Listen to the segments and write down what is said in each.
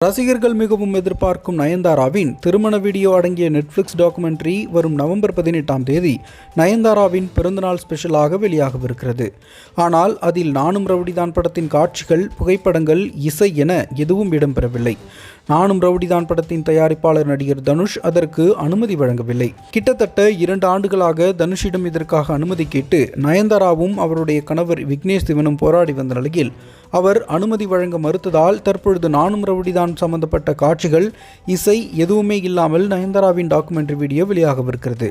ரசிகர்கள் மிகவும் எதிர்பார்க்கும் நயன்தாராவின் திருமண வீடியோ அடங்கிய நெட்ஃப்ளிக்ஸ் டாக்குமெண்ட்ரி வரும் நவம்பர் பதினெட்டாம் தேதி நயன்தாராவின் பிறந்தநாள் ஸ்பெஷலாக வெளியாகவிருக்கிறது. ஆனால் அதில் நானும் ரவுடிதான் படத்தின் காட்சிகள் புகைப்படங்கள் இசை என எதுவும் இடம்பெறவில்லை. நானும் ரவுடிதான் படத்தின் தயாரிப்பாளர் நடிகர் தனுஷ் அதற்கு அனுமதி வழங்கவில்லை. கிட்டத்தட்ட இரண்டு ஆண்டுகளாக தனுஷிடம் இதற்காக அனுமதி கேட்டு நயன்தாராவும் அவருடைய கணவர் விக்னேஷ் சிவனும் போராடி வந்த நிலையில் அவர் அனுமதி வழங்க மறுத்ததால் தற்பொழுது நானும் ரவுடிதான் சம்பந்தப்பட்ட காட்சிகள் இசை எதுவுமே இல்லாமல் நயன்தாராவின் டாக்குமெண்ட்ரி வீடியோ வெளியாகவிருக்கிறது.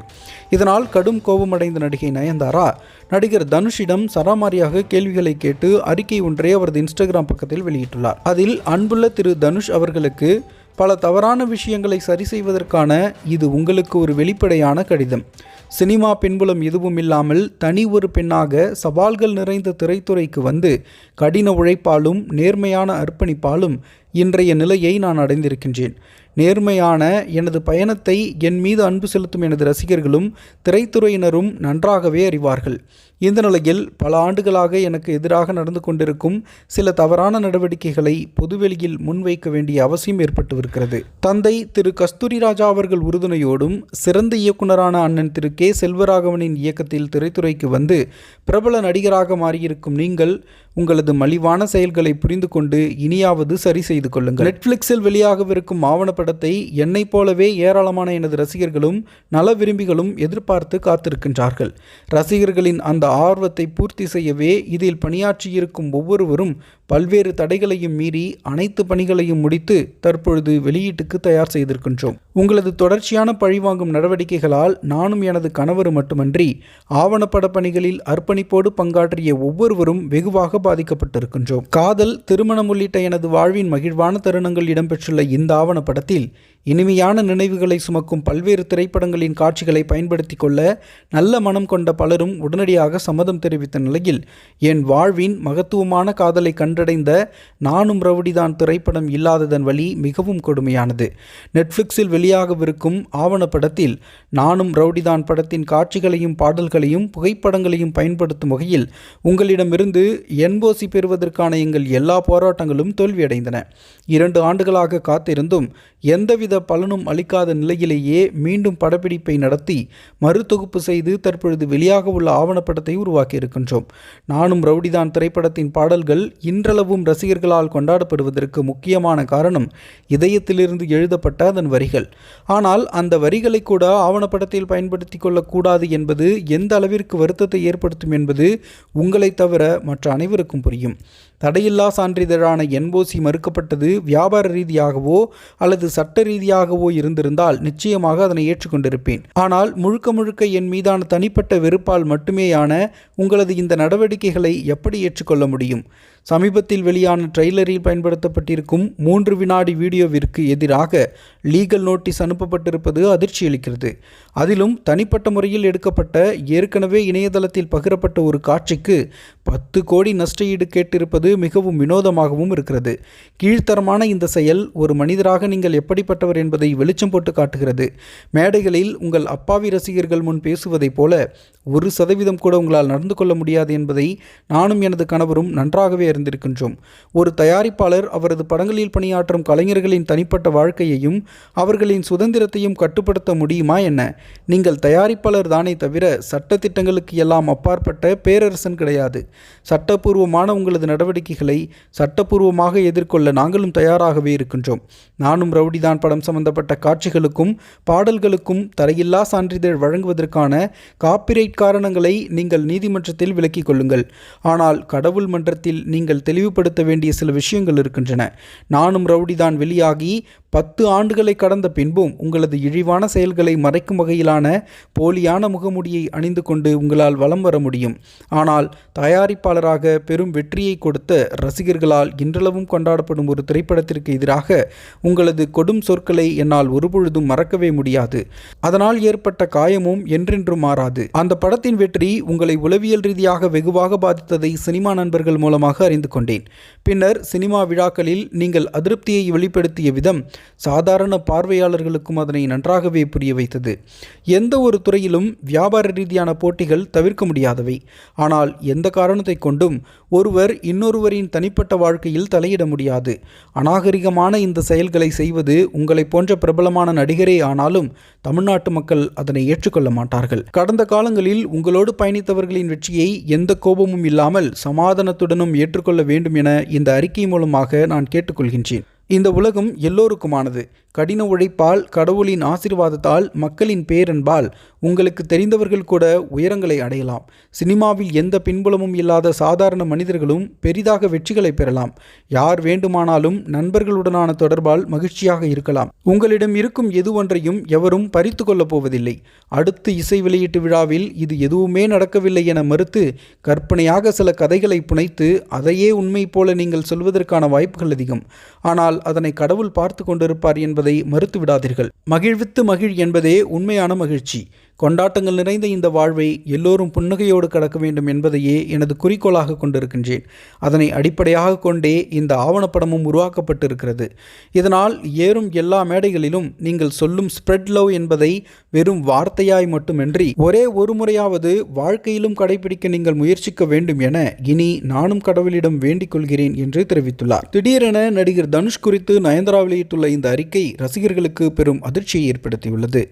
இதனால் கடும் கோபமடைந்த நடிகை நயன்தாரா நடிகர் தனுஷிடம் சராமாரியாக கேள்விகளை கேட்டு அறிக்கை ஒன்றை அவரது இன்ஸ்டாகிராம் பக்கத்தில் வெளியிட்டுள்ளார். அதில் அன்புள்ள திரு தனுஷ் அவர்களுக்கு பல தவறான விஷயங்களை சரி செய்வதற்கான இது உங்களுக்கு ஒரு வெளிப்படையான கடிதம். சினிமா பின்புலம் எதுவும் இல்லாமல் தனி ஒரு பெண்ணாக சவால்கள் நிறைந்த திரைத்துறைக்கு வந்து கடின உழைப்பாலும் நேர்மையான அர்ப்பணிப்பாலும் இன்றைய நிலையை நான் அடைந்திருக்கின்றேன். நேர்மையான எனது பயணத்தை என் மீது அன்பு செலுத்தும் எனது ரசிகர்களும் திரைத்துறையினரும் நன்றாகவே அறிவார்கள். இந்த நிலையில் பல ஆண்டுகளாக எனக்கு எதிராக நடந்து கொண்டிருக்கும் சில தவறான நடவடிக்கைகளை பொதுவெளியில் முன்வைக்க வேண்டிய அவசியம் ஏற்பட்டுவிருக்கிறது தந்தை திரு. கஸ்தூரி ராஜா அவர்கள் உறுதுணையோடும் சிறந்த இயக்குனரான அண்ணன் திரு. கே. செல்வராகவனின் இயக்கத்தில் திரைத்துறைக்கு வந்து பிரபல நடிகராக மாறியிருக்கும் நீங்கள் உங்களது மலிவான செயல்களை புரிந்து கொண்டு இனியாவது சரி செய்து கொள்ளுங்கள். நெட்ஃப்ளிக்ஸில் வெளியாகவிருக்கும் ஆவணப்படத்தை என்னைப் போலவே ஏராளமான எனது ரசிகர்களும் நல விரும்பிகளும் எதிர்பார்த்து காத்திருக்கின்றார்கள். ரசிகர்களின் அந்த ஆர்வத்தை பூர்த்தி செய்யவே இதில் பணியாற்றியிருக்கும் ஒவ்வொருவரும் பல்வேறு தடைகளையும் மீறி அனைத்து பணிகளையும் முடித்து தற்பொழுது வெளியீட்டுக்கு தயார் செய்திருக்கின்றோம். உங்களது தொடர்ச்சியான பழிவாங்கும் நடவடிக்கைகளால் நானும் எனது கணவர் மட்டுமன்றி ஆவணப்பட பணிகளில் அர்ப்பணிப்போடு பங்காற்றிய ஒவ்வொருவரும் வெகுவாக பாதிக்கப்பட்டிருக்கின்றோம். காதல் திருமணம் உள்ளிட்ட எனது வாழ்வின் மகிழ்வான தருணங்கள் இடம்பெற்றுள்ள இந்த ஆவணப்படத்தில் இனிமையான நினைவுகளை சுமக்கும் பல்வேறு திரைப்படங்களின் காட்சிகளை பயன்படுத்தி கொள்ள நல்ல மனம் கொண்ட பலரும் உடனடியாக சம்மதம் தெரிவித்த நிலையில் என் வாழ்வின் மகத்துவமான காதலை கண்டடைந்த நானும் ரவுடிதான் திரைப்படம் இல்லாததன் வழி மிகவும் கொடுமையானது. நெட்ஃப்ளிக்ஸில் வெளியாகவிருக்கும் ஆவணப்படத்தில் நானும் ரவுடிதான் படத்தின் காட்சிகளையும் பாடல்களையும் புகைப்படங்களையும் பயன்படுத்தும் வகையில் உங்களிடமிருந்து என்போசி பெறுவதற்கான எங்கள் எல்லா போராட்டங்களும் தோல்வியடைந்தன. இரண்டு ஆண்டுகளாக காத்திருந்தும் எந்தவித பலனும் அளிக்காத நிலையிலேயே மீண்டும் படப்பிடிப்பை நடத்தி மறுதொகுப்பு செய்து தற்பொழுது வெளியாக உள்ள ஆவணப்படத்தை உருவாக்கியிருக்கின்றோம். நானும் ரவுடிதான் திரைப்படத்தின் பாடல்கள் இன்றளவும் ரசிகர்களால் கொண்டாடப்படுவதற்கு முக்கியமான காரணம் இதயத்திலிருந்து எழுதப்பட்ட அதன் வரிகள். ஆனால் அந்த வரிகளை கூட ஆவணப்படத்தில் பயன்படுத்தி கொள்ளக்கூடாது என்பது எந்த அளவிற்கு வருத்தத்தை ஏற்படுத்தும் என்பது உங்களை தவிர மற்ற அனைவருக்கும் புரியும். தடையில்லா சான்றிதழான என்ஓசி மறுக்கப்பட்டது வியாபார ரீதியாகவோ அல்லது சட்ட ரீதியாகவோ இருந்திருந்தால் நிச்சயமாக அதனை ஏற்றுக்கொண்டிருப்பேன். ஆனால் முழுக்க முழுக்க என் மீதான தனிப்பட்ட வெறுப்பால் மட்டுமேயான உங்களது இந்த நடவடிக்கைகளை எப்படி ஏற்றுக்கொள்ள முடியும்? சமீபத்தில் வெளியான ட்ரெய்லரில் பயன்படுத்தப்பட்டிருக்கும் மூன்று வினாடி வீடியோவிற்கு எதிராக லீகல் நோட்டீஸ் அனுப்பப்பட்டிருப்பது அதிர்ச்சி அளிக்கிறது. அதிலும் தனிப்பட்ட முறையில் எடுக்கப்பட்ட ஏற்கனவே இணையதளத்தில் பகிரப்பட்ட ஒரு காட்சிக்கு பத்து கோடி நஷ்டஈடு கேட்டிருப்பது மிகவும் வினோதமாகவும் இருக்கிறது. கீழ்த்தரமான இந்த செயல் ஒரு மனிதராக நீங்கள் எப்படிப்பட்டவர் என்பதை வெளிச்சம் போட்டு காட்டுகிறது. மேடைகளில் உங்கள் அப்பாவி ரசிகர்கள் முன் பேசுவதைப் போல ஒரு சதவீதம் கூட உங்களால் நடந்து கொள்ள முடியாது என்பதை நானும் எனது கணவரும் நன்றாகவே அறிந்திருக்கின்றோம். ஒரு தயாரிப்பாளர் அவரது படங்களில் பணியாற்றும் கலைஞர்களின் தனிப்பட்ட வாழ்க்கையையும் அவர்களின் சுதந்திரத்தையும் கட்டுப்படுத்த முடியுமா என்ன? நீங்கள் தயாரிப்பாளர் தானே தவிர சட்டத்திட்டங்களுக்கு எல்லாம் அப்பாற்பட்ட பேரரசன் கிடையாது. சட்டப்பூர்வமான உங்களது நடவடிக்கை நடவடிக்கைகளை சட்டப்பூர்வமாக எதிர்கொள்ள நாங்களும் தயாராகவே இருக்கின்றோம். நானும் ரவுடிதான் படம் சம்பந்தப்பட்ட காட்சிகளுக்கும் பாடல்களுக்கும் தரையில்லா சான்றிதழ் வழங்குவதற்கான காப்பிரைட் காரணங்களை நீங்கள் நீதிமன்றத்தில் விலக்கிக் கொள்ளுங்கள். ஆனால் கடவுள் மன்றத்தில் நீங்கள் தெளிவுபடுத்த வேண்டிய சில விஷயங்கள் இருக்கின்றன. நானும் ரவுடிதான் வெளியாகி பத்து ஆண்டுகளை கடந்த பின்பும் உங்களது இழிவான செயல்களை மறைக்கும் வகையிலான போலியான முகமுடியை அணிந்து கொண்டு உங்களால் வலம் வர முடியும். ஆனால் தயாரிப்பாளராக பெரும் வெற்றியை கொடுத்த ரசிகர்களால் இன்றளவும் கொண்டாடப்படும் ஒரு திரைப்படத்திற்கு எதிராக உங்களது கொடும் சொற்களை என்னால் ஒருபொழுதும் மறக்கவே முடியாது. அதனால் ஏற்பட்ட காயமும் என்றென்றும் மாறாது. அந்த படத்தின் வெற்றி உங்களை உளவியல் ரீதியாக வெகுவாக பாதித்ததை சினிமா நண்பர்கள் மூலமாக அறிந்து கொண்டேன். பின்னர் சினிமா விழாக்களில் நீங்கள் அதிருப்தியை வெளிப்படுத்திய விதம் சாதாரண பார்வையாளர்களுக்கும் அதனை நன்றாகவே புரிய வைத்தது. எந்த ஒரு துறையிலும் வியாபார ரீதியான போட்டிகள் தவிர்க்க முடியாதவை. ஆனால் எந்த காரணத்தை கொண்டும் ஒருவர் இன்னொருவரின் தனிப்பட்ட வாழ்க்கையில் தலையிட முடியாது. அநாகரிகமான இந்த செயல்களை செய்வது உங்களை போன்ற பிரபலமான நடிகரே ஆனாலும் தமிழ்நாட்டு மக்கள் அதனை ஏற்றுக்கொள்ள மாட்டார்கள். கடந்த காலங்களில் உங்களோடு பயணித்தவர்களின் வெற்றியை எந்த கோபமும் இல்லாமல் சமாதானத்துடனும் ஏற்றுக்கொள்ள வேண்டும் என இந்த அறிக்கை மூலமாக நான் கேட்டுக்கொள்கின்றேன். இந்த உலகம் எல்லோருக்குமானது. கடின உழைப்பால் கடவுளின் ஆசீர்வாதத்தால் மக்களின் பேரன்பால் உங்களுக்கு தெரிந்தவர்கள் கூட உயரங்களை அடையலாம். சினிமாவில் எந்த பின்புலமும் இல்லாத சாதாரண மனிதர்களும் பெரிதாக வெற்றிகளை பெறலாம். யார் வேண்டுமானாலும் நண்பர்களுடனான தொடர்பால் மகிழ்ச்சியாக இருக்கலாம். உங்களிடம் இருக்கும் எதுவொன்றையும் எவரும் பறித்து கொள்ளப் போவதில்லை. அடுத்து இசை வெளியீட்டு விழாவில் இது எதுவுமே நடக்கவில்லை என மறுத்து கற்பனையாக சில கதைகளை புனைத்து அதையே உண்மை போல நீங்கள் சொல்வதற்கான வாய்ப்புகள் அதிகம். ஆனால் அதனை கடவுள் பார்த்து கொண்டிருப்பார் என்பதை மறுத்து விடாதீர்கள் மகிழ்வித்து மகிழ் என்பதே உண்மையான மகிழ்ச்சி. கொண்டாட்டங்கள் நிறைந்த இந்த வாழ்வை எல்லோரும் புன்னகையோடு கடக்க வேண்டும் என்பதையே எனது குறிக்கோளாக கொண்டிருக்கின்றேன். அதனை அடிப்படையாக கொண்டே இந்த ஆவணப்படமும் உருவாக்கப்பட்டிருக்கிறது. இதனால் ஏறும் எல்லா மேடைகளிலும் நீங்கள் சொல்லும் ஸ்ப்ரெட் லவ் என்பதை வெறும் வார்த்தையாய் மட்டுமின்றி ஒரே ஒரு முறையாவது வாழ்க்கையிலும் கடைபிடிக்க நீங்கள் முயற்சிக்க வேண்டும் என இனி நானும் கடவுளிடம் வேண்டிக் கொள்கிறேன் என்று தெரிவித்துள்ளார். திடீரென நடிகர் தனுஷ் குறித்து நயன்தாரா வெளியிட்டுள்ள இந்த அறிக்கை ரசிகர்களுக்கு பெரும் அதிர்ச்சியை ஏற்படுத்தியுள்ளது.